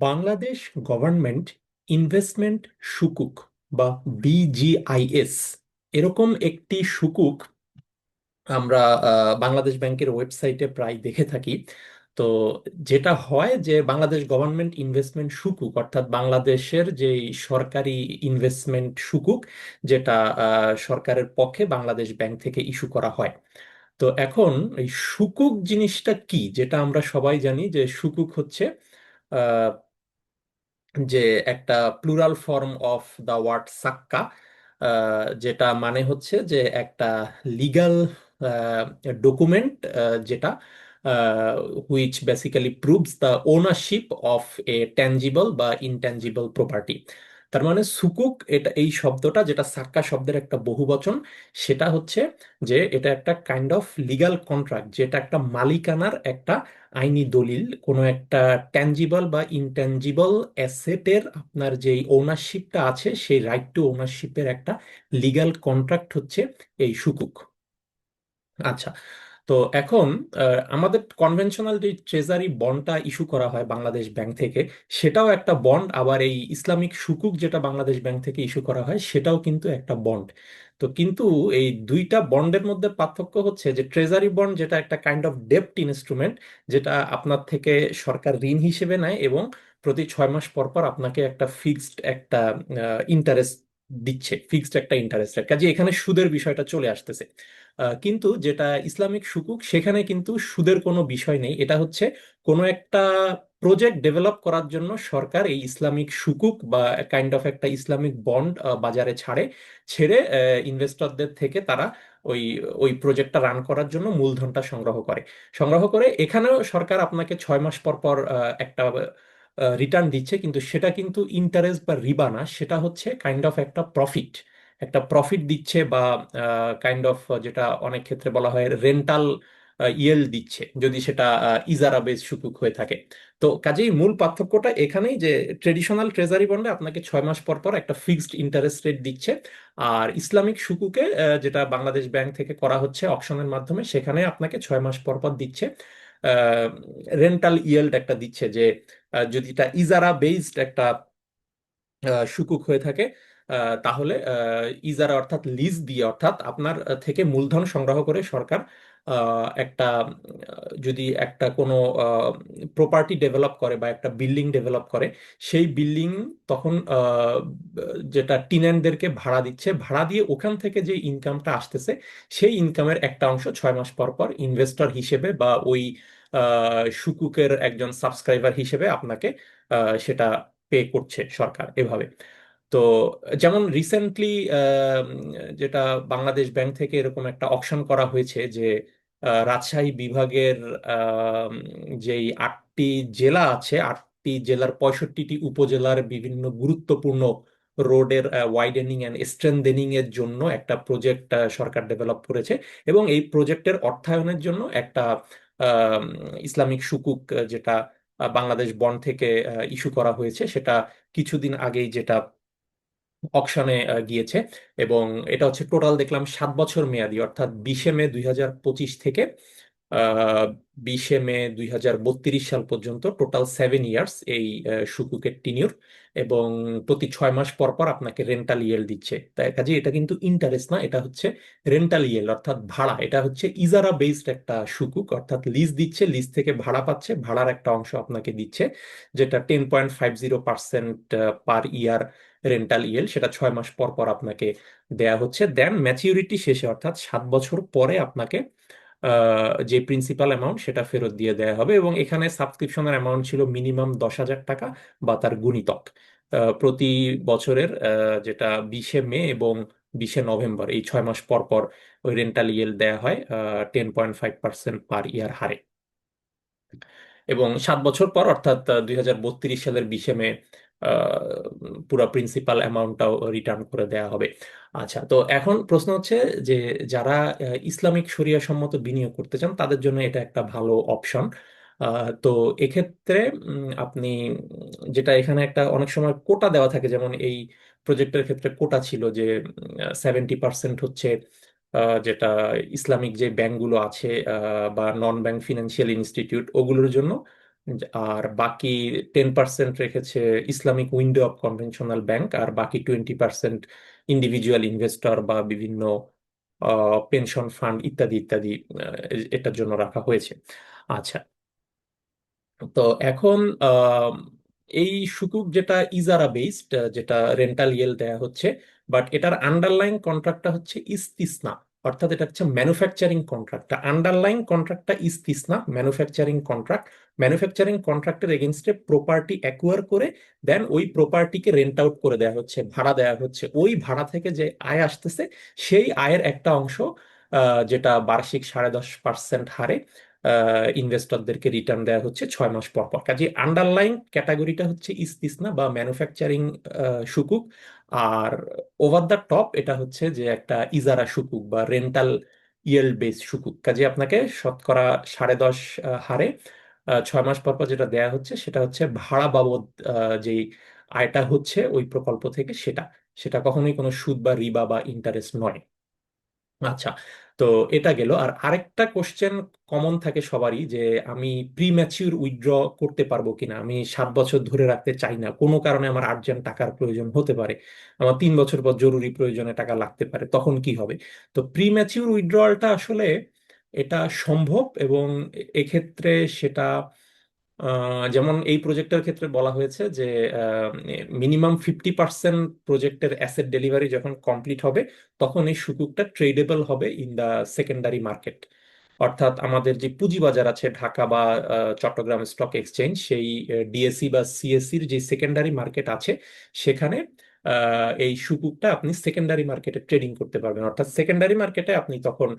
Bangladesh government investment সুকুক বা বিজিআইএস এরকম একটি সুকুক আমরা বাংলাদেশ ব্যাংকের ওয়েবসাইটে প্রায় দেখে থাকি। তো যেটা হয় যে বাংলাদেশ গভর্নমেন্ট ইনভেস্টমেন্ট সুকুক, অর্থাৎ বাংলাদেশের যে সরকারি ইনভেস্টমেন্ট সুকুক, যেটা সরকারের পক্ষে বাংলাদেশ ব্যাংক থেকে ইস্যু করা হয়। তো এখন এই সুকুক জিনিসটা কি? যেটা আমরা সবাই জানি যে সুকুক হচ্ছে যে একটা plural form of the word সাক্কা যেটা মানে হচ্ছে যে একটা লিগাল ডকুমেন্ট যেটা which basically proves the ownership of a tangible বা ইনট্যাঞ্জিবল প্রপার্টি তার মানে সুকুক এটা এই শব্দটা যেটা সাক্কা শব্দের একটা বহুবচন, সেটা হচ্ছে যে এটা একটা কাইন্ড অফ লিগাল কন্ট্রাক্ট যেটা একটা মালিকানার একটা আইনি দলিল, কোনো একটা ট্যাঞ্জিবল বা ইনট্যাঞ্জিবল অ্যাসেটের আপনার যেই ওনারশিপটা আছে, সেই রাইট টু ওনারশিপের একটা লিগ্যাল কন্ট্রাক্ট হচ্ছে এই সুকুক। আচ্ছা তো এখন আমাদের কনভেনশনাল যে ট্রেজারি বন্ডটা ইস্যু করা হয় বাংলাদেশ ব্যাংক থেকে, সেটাও একটা বন্ড আবার এই ইসলামিক সুকুক যেটা বাংলাদেশ ব্যাংক থেকে ইস্যু করা হয়, সেটাও কিন্তু একটা বন্ড তো কিন্তু এই দুইটা বন্ডের মধ্যে পার্থক্য হচ্ছে যে ট্রেজারি বন্ড যেটা একটা কাইন্ড অফ ডেপ্ট ইনস্ট্রুমেন্ট যেটা আপনার থেকে সরকার ঋণ হিসেবে নেয় এবং প্রতি ছয় মাস পর পর আপনাকে একটা ফিক্সড একটা ইন্টারেস্ট দিচ্ছে ফিক্সড একটা ইন্টারেস্ট কাজে এখানে সুদের বিষয়টা চলে আসতেছে। কিন্তু যেটা ইসলামিক সুকুক, সেখানে কিন্তু সুদের কোনো বিষয় নেই। এটা হচ্ছে কোনো একটা প্রজেক্ট ডেভেলপ করার জন্য সরকার এই ইসলামিক সুকুক বা কাইন্ড অফ একটা ইসলামিক বন্ড বাজারে ছাড়ে, ছেড়ে ইনভেস্টরদের থেকে তারা ওই ওই প্রজেক্টটা রান করার জন্য মূলধনটা সংগ্রহ করে। সংগ্রহ করে, এখানেও সরকার আপনাকে ছয় মাস পর পর একটা রিটার্ন দিচ্ছে, কিন্তু সেটা কিন্তু ইন্টারেস্ট বা রিবা না, সেটা হচ্ছে কাইন্ড অফ একটা প্রফিট একটা প্রফিট দিচ্ছে বা কাইন্ড অফ যেটা অনেক ক্ষেত্রে বলা হয় রেন্টাল ইয়েল দিচ্ছে, যদি সেটা ইজারা বেস সুকুক হয়ে থাকে। তো কাজেই মূল পার্থক্যটা এখানেই যে ট্রেডিশনাল ট্রেজারি বন্ডে আপনাকে ছয় মাস পর পর একটা ফিক্সড ইন্টারেস্ট রেট দিচ্ছে। আর ইসলামিক সুকুকে যেটা বাংলাদেশ ব্যাংক থেকে করা হচ্ছে অকশনের মাধ্যমে, সেখানে আপনাকে ছয় মাস পর পর দিচ্ছে রেন্টাল ইয়েল্ড একটা দিচ্ছে যে যদি এটা ইজারা বেসড একটা সুকুক হয়ে থাকে তাহলে ইজারা অর্থাৎ লিজ দিয়ে অর্থাৎ আপনার থেকে মূলধন সংগ্রহ করে সরকার একটা যদি একটা কোনো প্রপার্টি ডেভেলপ করে বা একটা বিল্ডিং ডেভেলপ করে, সেই বিল্ডিং তখন যেটা টিনেন্টদেরকে ভাড়া দিচ্ছে, ভাড়া দিয়ে ওখান থেকে যে ইনকামটা আসতেছে, সেই ইনকামের একটা অংশ ছয় মাস পর পর ইনভেস্টর হিসেবে বা ওই সুকুকের একজন সাবস্ক্রাইবার হিসেবে আপনাকে সেটা পে করছে সরকার এভাবে। তো যেমন রিসেন্টলি যেটা বাংলাদেশ ব্যাংক থেকে এরকম একটা অকশন করা হয়েছে যে রাজশাহী বিভাগের যেই আটটি জেলা আছে, আটটি জেলার পঁয়ষট্টিটি উপজেলার বিভিন্ন গুরুত্বপূর্ণ রোডের ওয়াইডেনিং অ্যান্ড স্ট্রেংথেনিং এর জন্য একটা প্রজেক্ট সরকার ডেভেলপ করেছে এবং এই প্রজেক্টের অর্থায়নের জন্য একটা ইসলামিক সুকুক, যেটা বাংলাদেশ বন্ড থেকে ইস্যু করা হয়েছে। সেটা কিছুদিন আগেই যেটা অকশনে গিয়েছে। এবং এটা হচ্ছে টোটাল দেখলাম সাত বছর মেয়াদি, অর্থাৎ বিশে মে দুই হাজার পঁচিশ থেকে বিশে মে দুই হাজার বত্রিশ সাল পর্যন্ত টোটাল সেভেন ইয়ার্স এই সুকুকের টিনিউর এবং প্রতি ছয় মাস পর পর আপনাকে রেন্টাল ইয়েল দিচ্ছে। তাই কাজে এটা কিন্তু ইন্টারেস্ট না, এটা হচ্ছে রেন্টাল ইয়েল অর্থাৎ ভাড়া। এটা হচ্ছে ইজারা বেসড একটা সুকুক অর্থাৎ লিজ দিচ্ছে লিজ থেকে ভাড়া পাচ্ছে, ভাড়ার একটা অংশ আপনাকে দিচ্ছে, যেটা ten point five zero percent per year rental yield সেটা ছয় মাস পর পর আপনাকে দেয়া হচ্ছে। দেন ম্যাচিউরিটি শেষে, অর্থাৎ সাত বছর পরে আপনাকে যে প্রিন্সিপাল অ্যামাউন্ট সেটা ফেরত দিয়ে দেওয়া হবে এবং এখানে সাবস্ক্রিপশনের অ্যামাউন্ট ছিল মিনিমাম দশ হাজার টাকা বা তার গুণিতক। প্রতি বছরের যেটা বিশে মে এবং বিশে নভেম্বর, এই ছয় মাস পর পর ওই রেন্টাল ইয়েল দেওয়া হয় ten point five percent per year হারে। এবং সাত বছর পর, অর্থাৎ দুই হাজার বত্রিশ সালের বিশে মে পুরো প্রিন্সিপাল অ্যামাউন্টটাও রিটার্ন করে দেওয়া হবে। আচ্ছা তো এখন প্রশ্ন হচ্ছে যে, যারা ইসলামিক শরিয়া সম্মত বিনিয়োগ করতে চান, তাদের জন্য এটা একটা ভালো অপশন তো এক্ষেত্রে আপনি, যেটা এখানে একটা অনেক সময় কোটা দেওয়া থাকে, যেমন এই প্রজেক্টের ক্ষেত্রে কোটা ছিল যে সেভেন্টি পার্সেন্ট হচ্ছে যেটা ইসলামিক যে ব্যাংকগুলো আছে বা নন ব্যাংক ফিনান্সিয়াল ইনস্টিটিউট ওগুলোর জন্য। আর বাকি টেন পার্সেন্ট রেখেছে Islamic window of conventional bank আর বাকি টোয়েন্টি পার্সেন্ট ইন্ডিভিজুয়াল ইনভেস্টর বা বিভিন্ন পেনশন ফান্ড ইত্যাদি ইত্যাদি এটার জন্য রাখা হয়েছে। আচ্ছা। তো এখন এই সুকুক যেটা ইজারা বেসড যেটা রেন্টাল ইয়েল দেয়া হচ্ছে বাট এটার আন্ডারলাইন কন্ট্রাক্টটা হচ্ছে ইস্তিসনা, অর্থাৎ এটা হচ্ছে ম্যানুফ্যাকচারিং কন্ট্রাক্টটা আন্ডারলাইন কন্ট্রাক্টটা ইস্তিসনা ম্যানুফ্যাকচারিং কন্ট্রাক্ট ম্যানুফ্যাকচারিং কন্ট্রাক্টের এগেনস্টে প্রপার্টি অ্যাকুয়ার করে দেন ওই প্রপার্টিকে রেন্ট আউট করে দেওয়া হচ্ছে, ভাড়া দেওয়া হচ্ছে। ওই ভাড়া থেকে যে আয় আসতেছে, সেই আয়ের একটা অংশ যেটা বার্ষিক সাড়ে দশ পার্সেন্ট হারে ইনভেস্টরদেরকে রিটার্ন দেওয়া হচ্ছে ছয় মাস পর পর। কাজে আন্ডারলাইন ক্যাটাগরিটা হচ্ছে ইস্তিসনা বা ম্যানুফ্যাকচারিং সুকুক। আর ওভার দ্য টপ এটা হচ্ছে যে একটা ইজারা সুকুক বা রেন্টাল ইয়েল বেস সুকুক। কাজে আপনাকে শতকরা সাড়ে দশ হারে ছয় মাস পর পর যেটা দেয়া হচ্ছে সেটা হচ্ছে ভাড়া বাবদ যেই আয়টা হচ্ছে ওই প্রকল্প থেকে সেটা। সেটা কখনোই কোনো সুদ বা রিবা বা ইন্টারেস্ট নয়। আচ্ছা তো এটা গেল। আর আরেকটা কোশ্চেন কমন থাকে সবারই যে, আমি প্রি ম্যাচিউর উইথড্র করতে পারব কিনা? আমি সাত বছর ধরে রাখতে চাই না। কোনো কারণে আমার আর্জেন্ট টাকার প্রয়োজন হতে পারে। আমার তিন বছর পর জরুরি প্রয়োজনে টাকা লাগতে পারে। তখন কি হবে? তো প্রি ম্যাচিউর উইথড্রয়ালটা আসলে এটা সম্ভব এবং এক্ষেত্রে সেটা যেমন এই প্রজেক্টের ক্ষেত্রে বলা হয়েছে যে মিনিমাম ফিফটি পার্সেন্ট প্রজেক্টের অ্যাসেট ডেলিভারি যখন কমপ্লিট হবে, তখন এই সুকুকটা ট্রেডেবল হবে ইন দা সেকেন্ডারি মার্কেট অর্থাৎ আমাদের যে পুঁজিবাজার আছে ঢাকা বা চট্টগ্রাম স্টক এক্সচেঞ্জ সেই ডিএসসি বা সিএসসির যে সেকেন্ডারি মার্কেট আছে, সেখানে এই সুকুকটা আপনি সেকেন্ডারি মার্কেটে ট্রেডিং করতে পারবেন। অর্থাৎ সেকেন্ডারি মার্কেটে আপনি তখন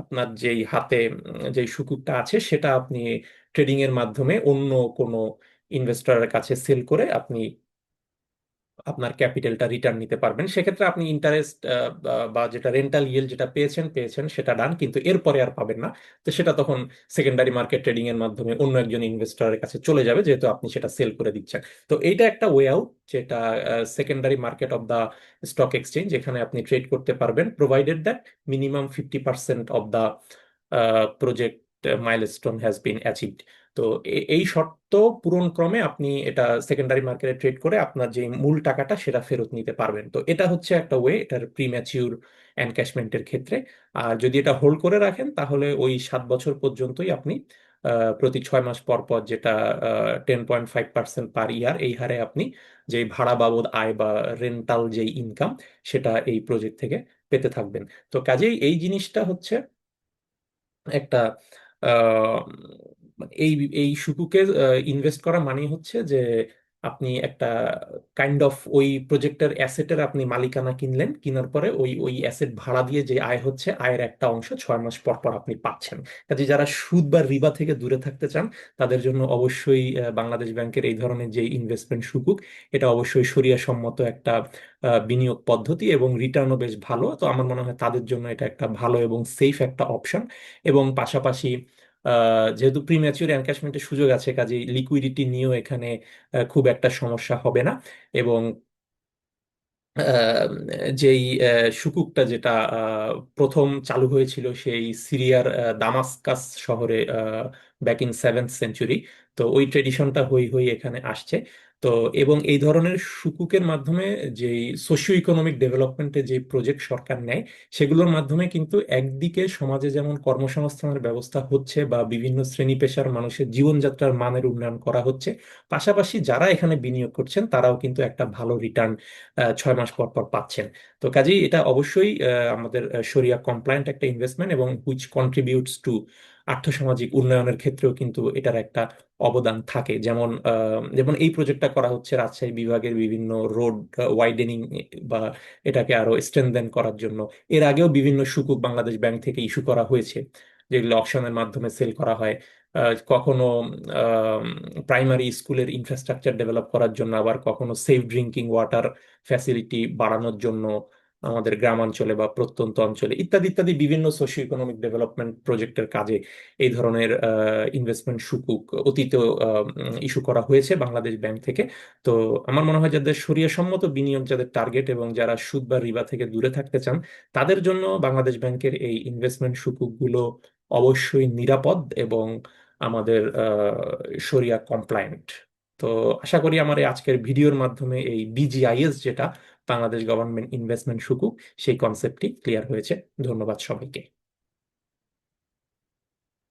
আপনার যেই হাতে যে যেই সুকুকটা আছে সেটা আপনি ট্রেডিং এর মাধ্যমে অন্য কোনো ইনভেস্টরের কাছে সেল করে আপনি আপনার ক্যাপিটালটা রিটার্ন নিতে পারবেন। সেক্ষেত্রে আপনি ইন্টারেস্ট বা যেটা রেন্টাল ইয়েল যেটা পেয়েছেন পেয়েছেন, সেটা ডান কিন্তু এরপরে আর পাবেন না। তো সেটা তখন সেকেন্ডারি মার্কেট ট্রেডিং এর মাধ্যমে অন্য একজন ইনভেস্টরের কাছে চলে যাবে, যেহেতু আপনি সেটা সেল করে দিচ্ছেন। তো এইটা একটা ওয়ে আউট যেটা secondary market of the stock exchange এখানে আপনি ট্রেড করতে পারবেন provided that minimum fifty percent of the project milestone has been achieved তো এই শর্ত পূরণ ক্রমে আপনি এটা সেকেন্ডারি মার্কেটে ট্রেড করে আপনার যে মূল টাকাটা সেটা ফেরত নিতে পারবেন। তো এটা হচ্ছে একটা ওয়ে এটার প্রিম্যাচিউর এনক্যাশমেন্টের ক্ষেত্রে। আর যদি এটা হোল্ড করে রাখেন, তাহলে ওই সাত বছর পর্যন্তই আপনি প্রতি ছয় মাস পর পর যেটা ten point five percent per year এই হারে আপনি যে ভাড়া বাবদ আয় বা রেন্টাল যে ইনকাম সেটা এই প্রজেক্ট থেকে পেতে থাকবেন। তো কাজেই এই জিনিসটা হচ্ছে একটা এই এই সুকুকে ইনভেস্ট করা মানে হচ্ছে যে আপনি একটা কাইন্ড অফ ওই প্রজেক্টের অ্যাসেটের আপনি মালিকানা কিনলেন, কেনার পরে ওই ওই অ্যাসেট ভাড়া দিয়ে যে আয় হচ্ছে, আয়ের একটা অংশ ছয় মাস পর পর আপনি পাচ্ছেন। কাজে যারা সুদ বা রিবা থেকে দূরে থাকতে চান, তাদের জন্য অবশ্যই বাংলাদেশ ব্যাংকের এই ধরনের যে ইনভেস্টমেন্ট সুকুক এটা অবশ্যই শরিয়া সম্মত একটা বিনিয়োগ পদ্ধতি এবং রিটার্নও বেশ ভালো। তো আমার মনে হয় তাদের জন্য এটা একটা ভালো এবং সেফ একটা অপশন এবং পাশাপাশি যেহেতু প্রিম্যাচিওর এনক্যাশমেন্টের সুযোগ আছে কাজে লিকুইডিটি নিয়েও এখানে খুব একটা সমস্যা হবে না। এবং যেই সুকুকটা যেটা প্রথম চালু হয়েছিল সেই সিরিয়ার দামাস্কাস শহরে ব্যাক ইন সেভেন্থ সেঞ্চুরি তো ওই ট্রেডিশনটা হই হই এখানে আসছে। তো এবং এই ধরনের সুকুকের মাধ্যমে যেই সোশিও ইকোনমিক ডেভেলপমেন্টে যে প্রজেক্ট সরকার নেয়, সেগুলোর মাধ্যমে কিন্তু একদিকে সমাজে যেমন কর্মসংস্থানের ব্যবস্থা হচ্ছে বা বিভিন্ন শ্রেণি পেশার মানুষের জীবনযাত্রার মানের উন্নয়ন করা হচ্ছে, পাশাপাশি যারা এখানে বিনিয়োগ করছেন তারাও কিন্তু একটা ভালো রিটার্ন ছয় মাস পর পর পাচ্ছেন। তো কাজেই এটা অবশ্যই আমাদের শরিয়া কমপ্লায়েন্ট একটা ইনভেস্টমেন্ট এবং হুইচ কন্ট্রিবিউটস টু আর্থসামাজিক উন্নয়নের ক্ষেত্রেও কিন্তু এটার একটা অবদান থাকে। যেমন যেমন এই প্রজেক্টটা করা হচ্ছে রাজশাহী বিভাগের বিভিন্ন রোড ওয়াইডেনিং বা এটাকে আরও স্ট্রেনদেন করার জন্য। এর আগেও বিভিন্ন সুকুক বাংলাদেশ ব্যাংক থেকে ইস্যু করা হয়েছে, যেগুলো অকশনের মাধ্যমে সেল করা হয়। কখনো প্রাইমারি স্কুলের ইনফ্রাস্ট্রাকচার ডেভেলপ করার জন্য, আবার কখনো সেফ ড্রিঙ্কিং ওয়াটার ফ্যাসিলিটি বাড়ানোর জন্য আমাদের গ্রামাঞ্চলে বা প্রত্যন্ত অঞ্চলে ইত্যাদি ইত্যাদি বিভিন্ন সোশিও ইকোনমিক ডেভেলপমেন্ট প্রজেক্টের কাজে এই ধরনের ইনভেস্টমেন্ট সুকুক অতীতেও ইস্যু করা হয়েছে বাংলাদেশ ব্যাংক থেকে। তো আমার মনে হয় যাদের সম্মত বিনিয়োগ, যাদের টার্গেট এবং যারা সুদ বা রিবা থেকে দূরে থাকতে চান, তাদের জন্য বাংলাদেশ ব্যাংকের এই ইনভেস্টমেন্ট সুকুকগুলো অবশ্যই নিরাপদ এবং আমাদের শরিয়া কমপ্লায়েন্ট তো আশা করি আমার এই আজকের ভিডিওর মাধ্যমে এই বিজিআইএস যেটা বাংলাদেশ গভর্নমেন্ট ইনভেস্টমেন্ট সুকুক সেই কনসেপ্টটি ক্লিয়ার হয়েছে। ধন্যবাদ সবাইকে।